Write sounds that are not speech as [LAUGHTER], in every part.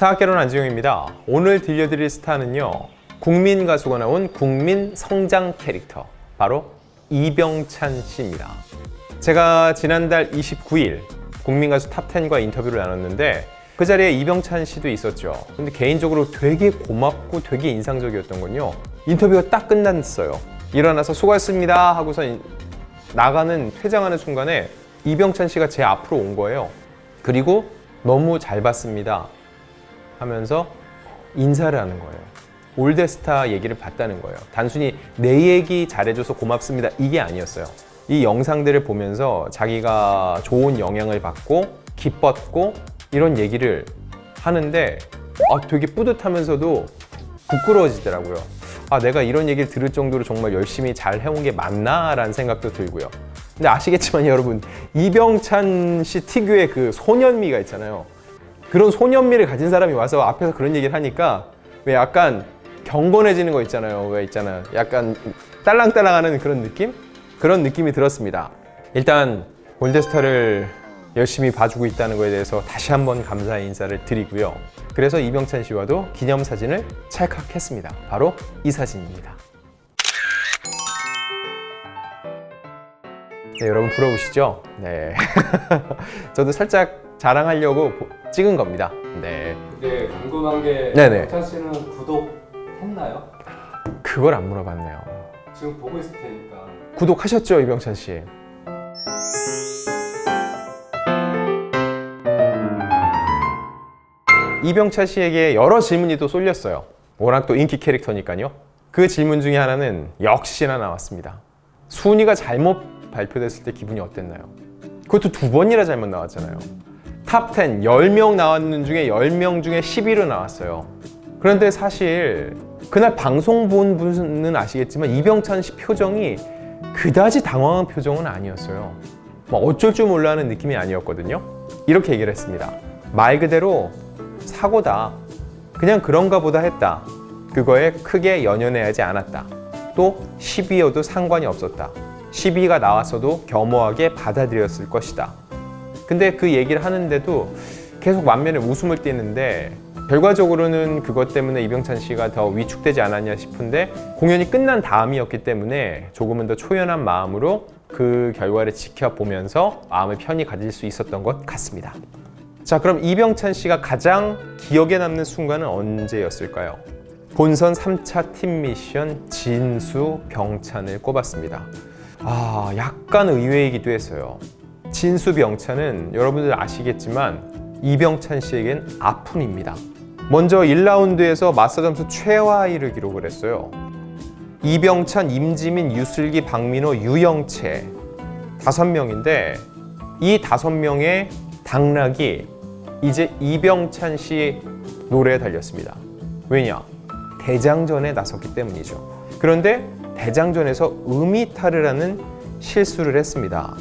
스타학개론 안지용입니다. 오늘 들려드릴 스타는요. 국민 가수가 나온 국민 성장 캐릭터 바로 이병찬 씨입니다. 제가 지난달 29일 국민 가수 탑10과 인터뷰를 나눴는데 그 자리에 이병찬 씨도 있었죠. 근데 개인적으로 되게 고맙고 되게 인상적이었던 건요. 인터뷰가 딱 끝났어요. 일어나서 수고하셨습니다 하고서 인- 나가는 퇴장하는 순간에 이병찬 씨가 제 앞으로 온 거예요. 그리고 너무 잘 봤습니다 하면서 인사를 하는 거예요. 올드스타 얘기를 봤다는 거예요. 단순히 내 얘기 잘해줘서 고맙습니다 이게 아니었어요. 이 영상들을 보면서 자기가 좋은 영향을 받고 기뻤고 이런 얘기를 하는데 아, 되게 뿌듯하면서도 부끄러워지더라고요. 아, 내가 이런 얘기를 들을 정도로 정말 열심히 잘 해온 게 맞나 라는 생각도 들고요. 근데 아시겠지만 여러분 이병찬 씨 특유의 그 소년미가 있잖아요. 그런 소년미를 가진 사람이 와서 앞에서 그런 얘기를 하니까 왜 약간 경건해지는 거 있잖아요. 왜 있잖아요. 약간 딸랑딸랑하는 그런 느낌? 그런 느낌이 들었습니다. 일단 골드스타를 열심히 봐주고 있다는 거에 대해서 다시 한번 감사의 인사를 드리고요. 그래서 이병찬 씨와도 기념사진을 찰칵했습니다. 바로 이 사진입니다. 네, 여러분 부러우시죠? 네. [LAUGHS] 저도 살짝 자랑하려고 보- 찍은 겁니다. 네. 근데 궁금한 게 네네. 박찬 씨는 구독했나요? 그걸 안 물어봤네요. 지금 보고 있을 테니까 구독하셨죠, 이병찬 씨? 이병찬 씨에게 여러 질문이 또 쏠렸어요. 워낙 또 인기 캐릭터니까요. 그 질문 중에 하나는 역시나 나왔습니다. 순위가 잘못 발표됐을 때 기분이 어땠나요? 그것도 두 번이나 잘못 나왔잖아요. 탑10, 10명 나왔는 중에 10명 중에 10위로 나왔어요. 그런데 사실 그날 방송 본 분은 아시겠지만 이병찬 씨 표정이 그다지 당황한 표정은 아니었어요. 뭐 어쩔 줄 몰라 하는 느낌이 아니었거든요. 이렇게 얘기를 했습니다. 말 그대로 사고다. 그냥 그런가 보다 했다. 그거에 크게 연연해하지 않았다. 또 10위여도 상관이 없었다. 10위가 나왔어도 겸허하게 받아들였을 것이다. 근데 그 얘기를 하는데도 계속 만면에 웃음을 띠는데 결과적으로는 그것 때문에 이병찬 씨가 더 위축되지 않았냐 싶은데 공연이 끝난 다음이었기 때문에 조금은 더 초연한 마음으로 그 결과를 지켜보면서 마음을 편히 가질 수 있었던 것 같습니다. 자, 그럼 이병찬 씨가 가장 기억에 남는 순간은 언제였을까요? 본선 3차 팀 미션 진수 병찬을 꼽았습니다. 아, 약간 의외이기도 했어요. 진수 병찬은 여러분들 아시겠지만 이병찬 씨에겐 아픔입니다. 먼저 1라운드에서 마사 점수 최하위를 기록을 했어요. 이병찬, 임지민, 유슬기, 박민호, 유영채 다섯 명인데 이 다섯 명의 당락이 이제 이병찬 씨 노래에 달렸습니다. 왜냐? 대장전에 나섰기 때문이죠. 그런데 대장전에서 음이탈을 하는 실수를 했습니다.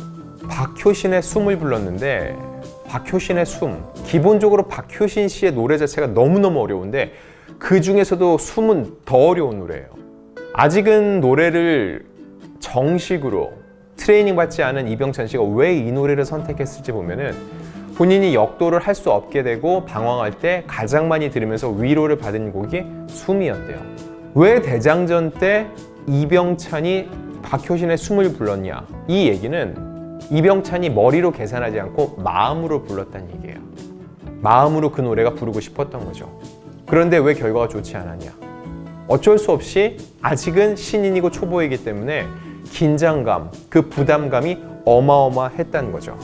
박효신의 숨을 불렀는데 박효신의 숨 기본적으로 박효신 씨의 노래 자체가 너무너무 어려운데 그 중에서도 숨은 더 어려운 노래예요. 아직은 노래를 정식으로 트레이닝 받지 않은 이병찬 씨가 왜 이 노래를 선택했을지 보면은 본인이 역도를 할 수 없게 되고 방황할 때 가장 많이 들으면서 위로를 받은 곡이 숨이었대요. 왜 대장전 때 이병찬이 박효신의 숨을 불렀냐? 이 얘기는 이병찬이 머리로 계산하지 않고 마음으로 불렀다는 얘기예요. 마음으로 그 노래가 부르고 싶었던 거죠. 그런데 왜 결과가 좋지 않았냐? 어쩔 수 없이 아직은 신인이고 초보이기 때문에 긴장감, 그 부담감이 어마어마했다는 거죠.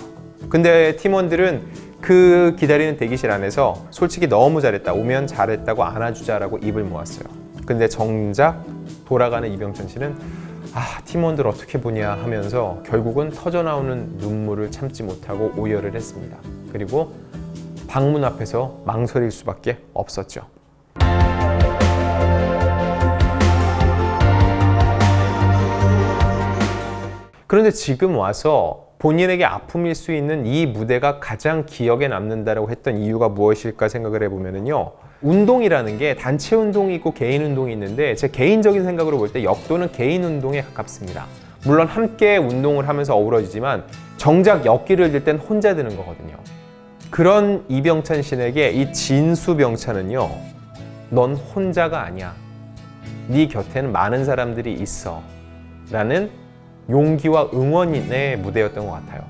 근데 팀원들은 그 기다리는 대기실 안에서 솔직히 너무 잘했다, 오면 잘했다고 안아주자라고 입을 모았어요. 근데 정작 돌아가는 이병찬 씨는 아, 팀원들 어떻게 보냐 하면서 결국은 터져나오는 눈물을 참지 못하고 오열을 했습니다. 그리고 방문 앞에서 망설일 수밖에 없었죠. 그런데 지금 와서 본인에게 아픔일 수 있는 이 무대가 가장 기억에 남는다라고 했던 이유가 무엇일까 생각을 해보면요. 운동이라는 게 단체 운동이 있고 개인 운동이 있는데 제 개인적인 생각으로 볼 때 역도는 개인 운동에 가깝습니다. 물론 함께 운동을 하면서 어우러지지만 정작 역기를 들 땐 혼자 드는 거거든요. 그런 이병찬 씨에게 이 진수병찬은요, 넌 혼자가 아니야. 네 곁에는 많은 사람들이 있어. 라는 용기와 응원의 무대였던 것 같아요.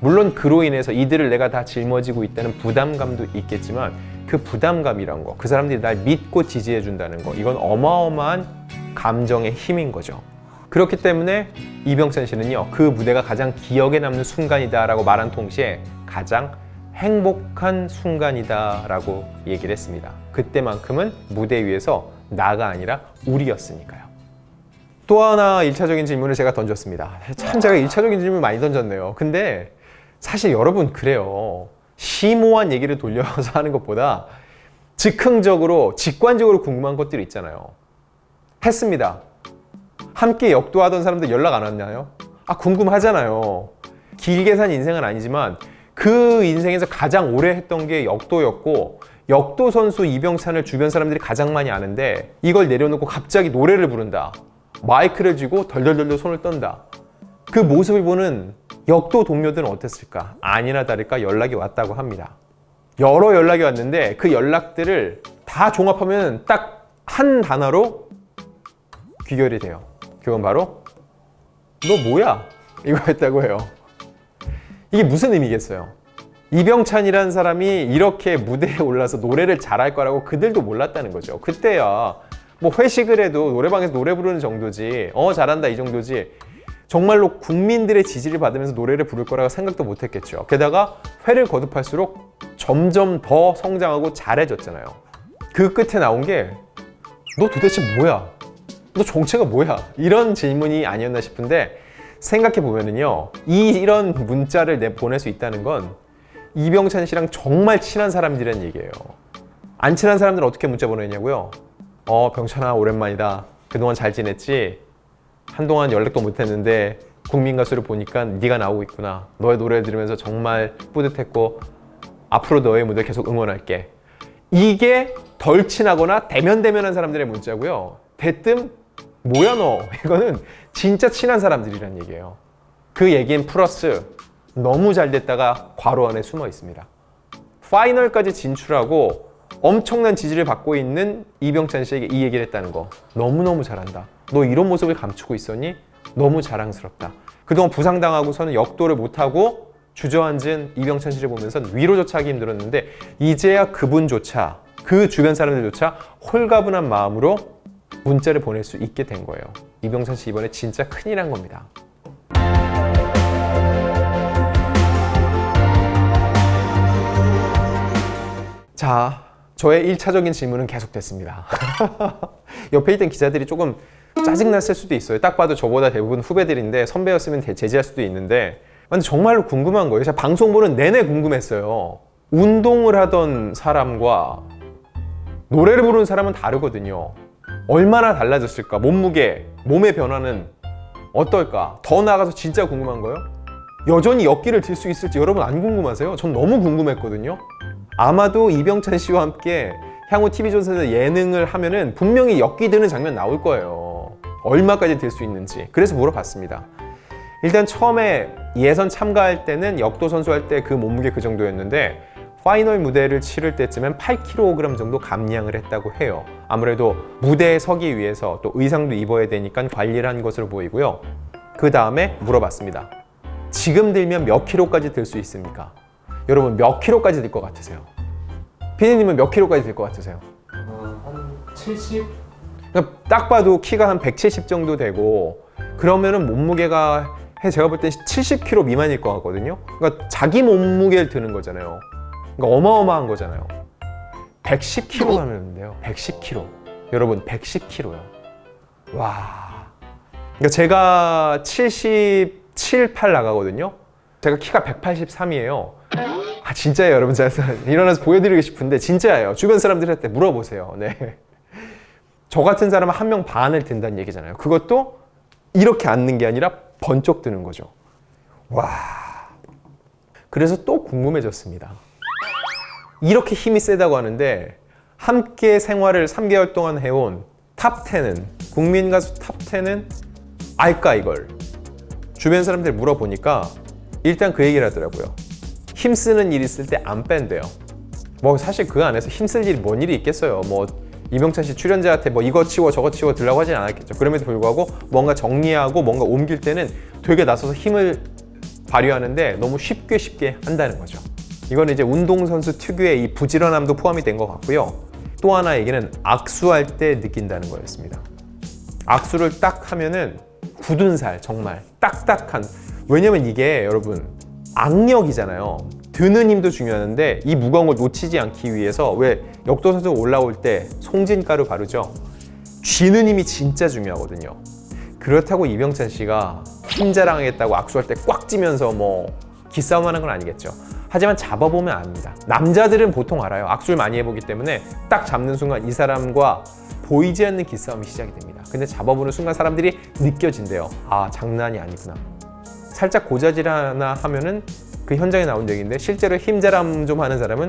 물론 그로 인해서 이들을 내가 다 짊어지고 있다는 부담감도 있겠지만 그 부담감이란 거, 그 사람들이 날 믿고 지지해 준다는 거, 이건 어마어마한 감정의 힘인 거죠. 그렇기 때문에 이병찬 씨는요, 그 무대가 가장 기억에 남는 순간이다라고 말한 동시에 가장 행복한 순간이다라고 얘기를 했습니다. 그때만큼은 무대 위에서 나가 아니라 우리였으니까요. 또 하나 1차적인 질문을 제가 던졌습니다. 참 제가 1차적인 질문 많이 던졌네요. 근데 사실 여러분 그래요. 심오한 얘기를 돌려서 하는 것보다 즉흥적으로 직관적으로 궁금한 것들이 있잖아요. 했습니다. 함께 역도하던 사람들 연락 안 왔나요? 아 궁금하잖아요. 길게 산 인생은 아니지만 그 인생에서 가장 오래 했던 게 역도였고 역도 선수 이병찬을 주변 사람들이 가장 많이 아는데 이걸 내려놓고 갑자기 노래를 부른다. 마이크를 쥐고 덜덜덜덜 손을 떤다. 그 모습을 보는 역도 동료들은 어땠을까? 아니나 다를까 연락이 왔다고 합니다. 여러 연락이 왔는데 그 연락들을 다 종합하면 딱 한 단어로 귀결이 돼요. 그건 바로 너 뭐야? 이거였다고 해요. 이게 무슨 의미겠어요? 이병찬이라는 사람이 이렇게 무대에 올라서 노래를 잘할 거라고 그들도 몰랐다는 거죠. 그때야 뭐 회식을 해도 노래방에서 노래 부르는 정도지, 어 잘한다 이 정도지. 정말로 국민들의 지지를 받으면서 노래를 부를 거라고 생각도 못 했겠죠. 게다가 회를 거듭할수록 점점 더 성장하고 잘해졌잖아요. 그 끝에 나온 게 너 도대체 뭐야? 너 정체가 뭐야? 이런 질문이 아니었나 싶은데 생각해 보면은요, 이 이런 문자를 내 보낼 수 있다는 건 이병찬 씨랑 정말 친한 사람들이란 얘기예요. 안 친한 사람들은 어떻게 문자 보내냐고요? 어, 병찬아 오랜만이다. 그동안 잘 지냈지? 한동안 연락도 못했는데 국민 가수를 보니까 네가 나오고 있구나. 너의 노래 들으면서 정말 뿌듯했고 앞으로 너의 무대 계속 응원할게. 이게 덜 친하거나 대면대면한 사람들의 문자고요. 대뜸 뭐야 너? [LAUGHS] 이거는 진짜 친한 사람들이란 얘기예요. 그 얘기엔 플러스 너무 잘 됐다가 괄호 안에 숨어 있습니다. 파이널까지 진출하고 엄청난 지지를 받고 있는 이병찬 씨에게 이 얘기를 했다는 거 너무너무 잘한다. 너 이런 모습을 감추고 있었니? 너무 자랑스럽다. 그동안 부상당하고서는 역도를 못하고 주저앉은 이병찬 씨를 보면서 위로조차 하기 힘들었는데 이제야 그분조차 그 주변 사람들조차 홀가분한 마음으로 문자를 보낼 수 있게 된 거예요. 이병찬 씨 이번에 진짜 큰일 한 겁니다. 자, 저의 1차적인 질문은 계속됐습니다. [LAUGHS] 옆에 있던 기자들이 조금 짜증났을 수도 있어요. 딱 봐도 저보다 대부분 후배들인데 선배였으면 대- 제지할 수도 있는데 근데 정말로 궁금한 거예요. 제가 방송 보는 내내 궁금했어요. 운동을 하던 사람과 노래를 부르는 사람은 다르거든요. 얼마나 달라졌을까? 몸무게, 몸의 변화는 어떨까? 더 나아가서 진짜 궁금한 거예요. 여전히 역기를 들수 있을지 여러분 안 궁금하세요? 전 너무 궁금했거든요. 아마도 이병찬 씨와 함께 향후 TV조선에서 예능을 하면은 분명히 역기 드는 장면 나올 거예요. 얼마까지 들 수 있는지. 그래서 물어봤습니다. 일단 처음에 예선 참가할 때는 역도 선수 할 때 그 몸무게 그 정도였는데 파이널 무대를 치를 때쯤엔 8kg 정도 감량을 했다고 해요. 아무래도 무대에 서기 위해서 또 의상도 입어야 되니까 관리를 한 것으로 보이고요. 그 다음에 물어봤습니다. 지금 들면 몇 킬로까지 들 수 있습니까? 여러분 몇 킬로까지 들 것 같으세요? 피디님은 몇 킬로까지 들 것 같으세요? 어, 한 70? 그러니까 딱 봐도 키가 한 170 정도 되고 그러면은 몸무게가 해 제가 볼 때 70kg 미만일 것 같거든요. 그러니까 자기 몸무게를 드는 거잖아요. 그러니까 어마어마한 거잖아요. 110kg 하는데요. 110kg. 여러분 110kg요. 와. 그러니까 제가 77, 8 나가거든요. 제가 키가 183이에요. 아 진짜예요, 여러분. 제가 일어나서 보여드리고 싶은데 진짜예요. 주변 사람들한테 물어보세요. 네. 저 같은 사람은 한 명 반을 든다는 얘기잖아요. 그것도 이렇게 앉는 게 아니라 번쩍 드는 거죠. 와. 그래서 또 궁금해졌습니다. 이렇게 힘이 세다고 하는데 함께 생활을 3개월 동안 해온 탑 10은 국민 가수 탑 10은 알까 이걸? 주변 사람들 물어보니까 일단 그 얘기를 하더라고요. 힘쓰는 일 있을 때 안 뺀대요. 뭐 사실 그 안에서 힘쓸 일이 뭔 일이 있겠어요. 뭐 이병찬 씨 출연자한테 뭐 이거 치워 저거 치워 들라고 하진 않았겠죠. 그럼에도 불구하고 뭔가 정리하고 뭔가 옮길 때는 되게 나서서 힘을 발휘하는데 너무 쉽게 쉽게 한다는 거죠. 이거는 이제 운동선수 특유의 이 부지런함도 포함이 된 것 같고요. 또 하나 얘기는 악수할 때 느낀다는 거였습니다. 악수를 딱 하면은 굳은 살 정말 딱딱한 왜냐면 이게 여러분 악력이잖아요 드는 힘도 중요한데 이 무거운 걸 놓치지 않기 위해서 왜 역도선수 올라올 때 송진가루 바르죠 쥐는 힘이 진짜 중요하거든요 그렇다고 이병찬 씨가 힘 자랑하겠다고 악수할 때 꽉 찌면서 뭐 기싸움 하는 건 아니겠죠 하지만 잡아보면 압니다 남자들은 보통 알아요 악수를 많이 해보기 때문에 딱 잡는 순간 이 사람과 보이지 않는 기싸움이 시작이 됩니다. 근데 잡아보는 순간 사람들이 느껴진대요. 아, 장난이 아니구나. 살짝 고자질 하나 하면은 그 현장에 나온 얘기인데 실제로 힘자람 좀 하는 사람은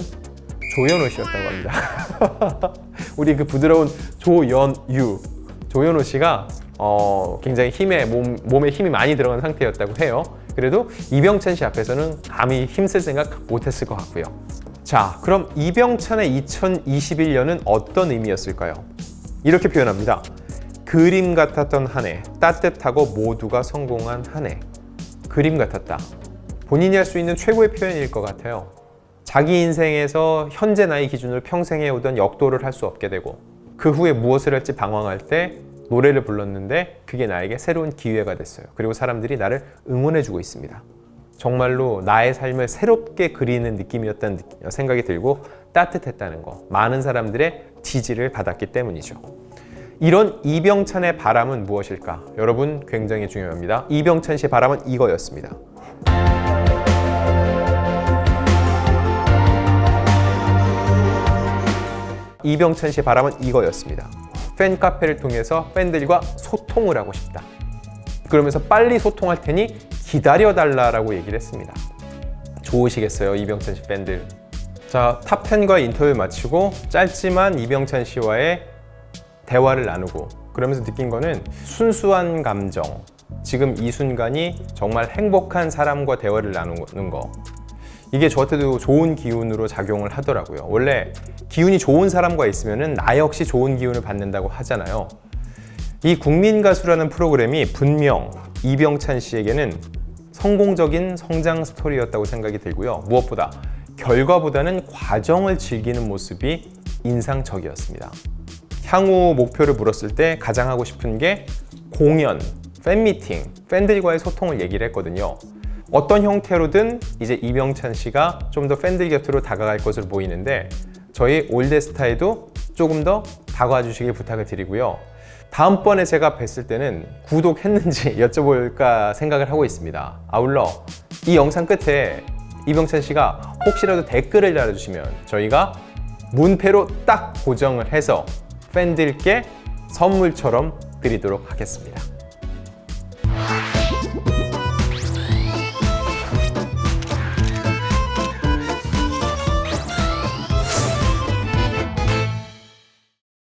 조현호 씨였다고 합니다. [LAUGHS] 우리 그 부드러운 조연유. 조현호 씨가 어, 굉장히 힘에 몸, 몸에 힘이 많이 들어간 상태였다고 해요. 그래도 이병찬 씨 앞에서는 감히 힘쓸 생각 못했을 것 같고요. 자, 그럼 이병찬의 2021년은 어떤 의미였을까요? 이렇게 표현합니다. 그림 같았던 한 해, 따뜻하고 모두가 성공한 한 해. 그림 같았다. 본인이 할 수 있는 최고의 표현일 것 같아요. 자기 인생에서 현재 나의 기준으로 평생 해오던 역도를 할 수 없게 되고 그 후에 무엇을 할지 방황할 때 노래를 불렀는데 그게 나에게 새로운 기회가 됐어요. 그리고 사람들이 나를 응원해주고 있습니다. 정말로 나의 삶을 새롭게 그리는 느낌이었다는 느- 생각이 들고 따뜻했다는 거. 많은 사람들의 지지를 받았기 때문이죠. 이런 이병찬의 바람은 무엇일까? 여러분 굉장히 중요합니다. 이병찬 씨의 바람은 이거였습니다. 이병찬 씨의 바람은 이거였습니다. 팬 카페를 통해서 팬들과 소통을 하고 싶다. 그러면서 빨리 소통할 테니 기다려달라라고 얘기를 했습니다. 좋으시겠어요, 이병찬 씨 팬들. 자, 탑10과 인터뷰를 마치고 짧지만 이병찬 씨와의 대화를 나누고 그러면서 느낀 거는 순수한 감정. 지금 이 순간이 정말 행복한 사람과 대화를 나누는 거. 이게 저한테도 좋은 기운으로 작용을 하더라고요. 원래 기운이 좋은 사람과 있으면 나 역시 좋은 기운을 받는다고 하잖아요. 이 국민 가수라는 프로그램이 분명 이병찬 씨에게는 성공적인 성장 스토리였다고 생각이 들고요. 무엇보다 결과보다는 과정을 즐기는 모습이 인상적이었습니다. 향후 목표를 물었을 때 가장 하고 싶은 게 공연, 팬미팅, 팬들과의 소통을 얘기를 했거든요. 어떤 형태로든 이제 이병찬 씨가 좀 더 팬들 곁으로 다가갈 것으로 보이는데 저희 올데스타에도 조금 더 다가와 주시길 부탁을 드리고요. 다음번에 제가 뵀을 때는 구독했는지 [LAUGHS] 여쭤볼까 생각을 하고 있습니다. 아울러 이 영상 끝에 이병찬 씨가 혹시라도 댓글을 달아주시면 저희가 문패로 딱 고정을 해서 팬들께 선물처럼 드리도록 하겠습니다.